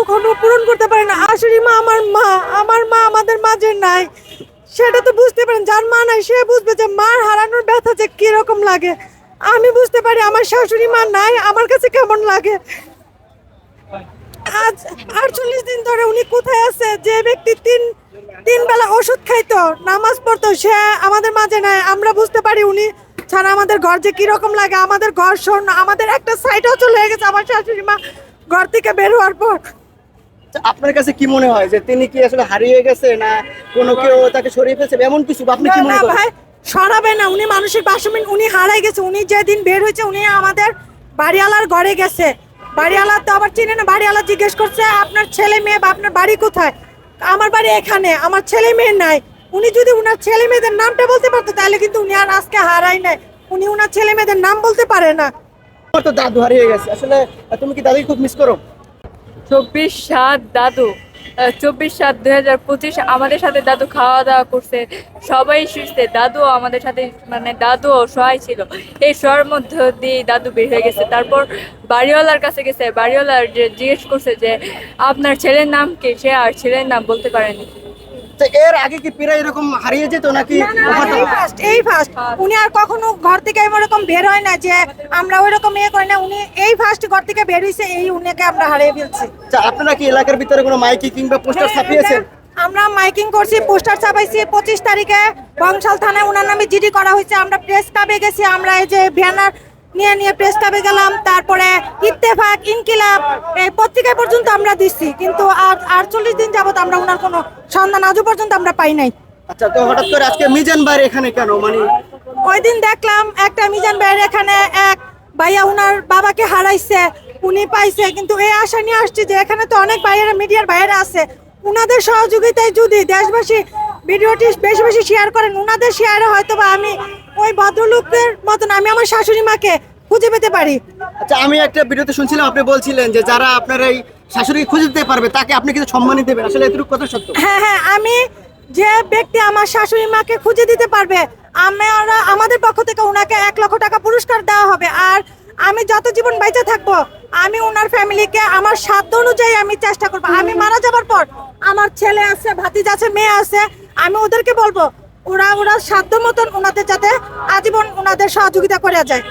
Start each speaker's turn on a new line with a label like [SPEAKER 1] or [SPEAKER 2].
[SPEAKER 1] কখনো পূরণ করতে পারে না। আসলে মা আমার মা আমার মা আমাদের মাঝে নাই। সেটা তো বুঝতে পারেন, যার মা নাই, সে বুঝবে যে মার হারানোর ব্যথা যে কীরকম লাগে। আমি বুঝতে পারি আমার শাশুড়ি মা নাই, আমার কাছে কেমন লাগে। আজ আটচল্লিশ দিন ধরে উনি কোথায় আছে? যে ব্যক্তি তিন তিন বেলা ওষুধ খাইতো, নামাজ পড়তো, সে আমাদের মাঝে নাই। আমরা বুঝতে পারি উনি ছাড়া আমাদের ঘর যে কীরকম লাগে। আমাদের ঘর শোন আমাদের একটা সাইডও চলে গেছে আমার শাশুড়ি মা। ঘর থেকে বের হওয়ার পর
[SPEAKER 2] আপনার কাছে কি মনে হয় যে তিনি কি আসলে হারিয়ে গেছে না কোনো কেউ তাকে সরিয়ে ফেলছে? এমন কিছু আপনি কি মনে করেন?
[SPEAKER 1] সরাবে না। উনি মানুষের বাসমিন উনি হারাই গেছে। উনি যেদিন বের হয়েছে উনি আমাদের বাড়িওয়ালার ঘরে গেছে। বাড়িওয়ালা তো আবার চিনে না বাড়িওয়ালা জিজ্ঞেস করছে আপনার ছেলে মেয়ে বা আপনার বাড়ি কোথায়? আমার বাড়ি এখানে আমার ছেলে মেয়ে নাই। উনি যদি উনার ছেলে মেয়েদের নামটা বলতে পারতো তাহলে কিন্তু উনি আর আজকে হারাই নাই। উনি উনার ছেলে মেয়েদের নাম বলতে পারে না।
[SPEAKER 2] তো দাদু হারিয়ে গেছে। আসলে তুমি কি দাদুকে খুব মিস করো?
[SPEAKER 3] চব্বিশ সাত দাদু চব্বিশ সাত দুই হাজার পঁচিশ আমাদের সাথে দাদু খাওয়া দাওয়া করছে, সবাই শুয়েছে দাদু আমাদের সাথে মানে দাদু সহায় ছিল। এই শোয়ার মধ্য দিয়ে দাদু বের হয়ে গেছে, তারপর বাড়িওয়ালার কাছে গেছে বাড়িওয়ালার যে জিজ্ঞেস করছে যে, আপনার ছেলের নাম কি? সে আর ছেলের নাম বলতে পারেনি।
[SPEAKER 2] তো এর আগে কি পীরা এরকম হারিয়ে যেত নাকি
[SPEAKER 1] এই ফার্স্ট এই ফার্স্ট উনি আর কখনো ঘর থেকে এরকম বের হয় না যে আমরা ওই রকম ইয়ে করি না। উনি এই ফার্স্ট ঘর থেকে বের হয়েছে এই উনিকে আমরা হারিয়ে ফেলছি।
[SPEAKER 2] আচ্ছা, আপনারা কি এলাকার ভিতরে কোনো মাইকি কিংবা পোস্টার ছাপিয়েছেন?
[SPEAKER 1] আমরা মাইকিং করছি পোস্টার ছাপাইছি। পঁচিশ তারিখে বংশাল থানায় ওনার নামে জিডি করা হয়েছে। আমরা প্রেস ক্লাবে গেছি আমরা এই যে ব্যানার নিয়ে নিয়ে প্রেস ক্লাবে গেলাম। তারপরে ইত্তেফাক ইনকিলাব এই পত্রিকায় পর্যন্ত আমরা দিচ্ছি। কিন্তু আর আটচল্লিশ দিন যাবত আমরা ওনার কোনো সন্ধান আজও পর্যন্ত আমরা পাই নাই।
[SPEAKER 2] আচ্ছা তো হঠাৎ করে আজকে মিজান বাইরে এখানে কেন? মানে
[SPEAKER 1] ওই দিন দেখলাম একটা মিজান ভাইয়ের এখানে এক ভাইয়া উনার বাবাকে হারাইছে উনি পাইছে কিন্তু এই আশা নিয়ে আসছে যে এখানে তো অনেক ভাইয়েরা মিডিয়ার ভাইয়েরা আছে। উনাদের সহযোগিতায় যদি দেশবাসী ভিডিওটি বেশি বেশি শেয়ার করেন উনাদের শেয়ারে হয়তো বা আমি ওই ভদ্রলোকের মতন আমি আমার শাশুড়ি মাকে খুঁজে পেতে পারি।
[SPEAKER 2] আচ্ছা আমি একটা ভিডিওতে শুনছিলাম আপনি বলছিলেন যে যারা আপনার এই শাশুড়িকে খুঁজে দিতে পারবে তাকে আপনি কিন্তু সম্মানই দেবেন। আসলে এতটুকু কথা সত্য?
[SPEAKER 1] হ্যাঁ হ্যাঁ আমি যে ব্যক্তি আমার শাশুড়ি মাকে খুঁজে দিতে পারবে আমরা আমাদের পক্ষ থেকে ওনাকে এক লক্ষ টাকা পুরস্কার দেওয়া হবে। আর আমি যত জীবন বেঁচে থাকব আমি ওনার ফ্যামিলিকে আমার সাধ্য অনুযায়ী আমি চেষ্টা করব। আমি মারা যাবার পর আমার ছেলে আছে ভাতিজ আছে মেয়ে আছে আমি ওদেরকে বলব ওরা ওরা সাধ্য মতন ওনাদের যাতে আজীবন ওনাদের সহযোগিতা করে যায়।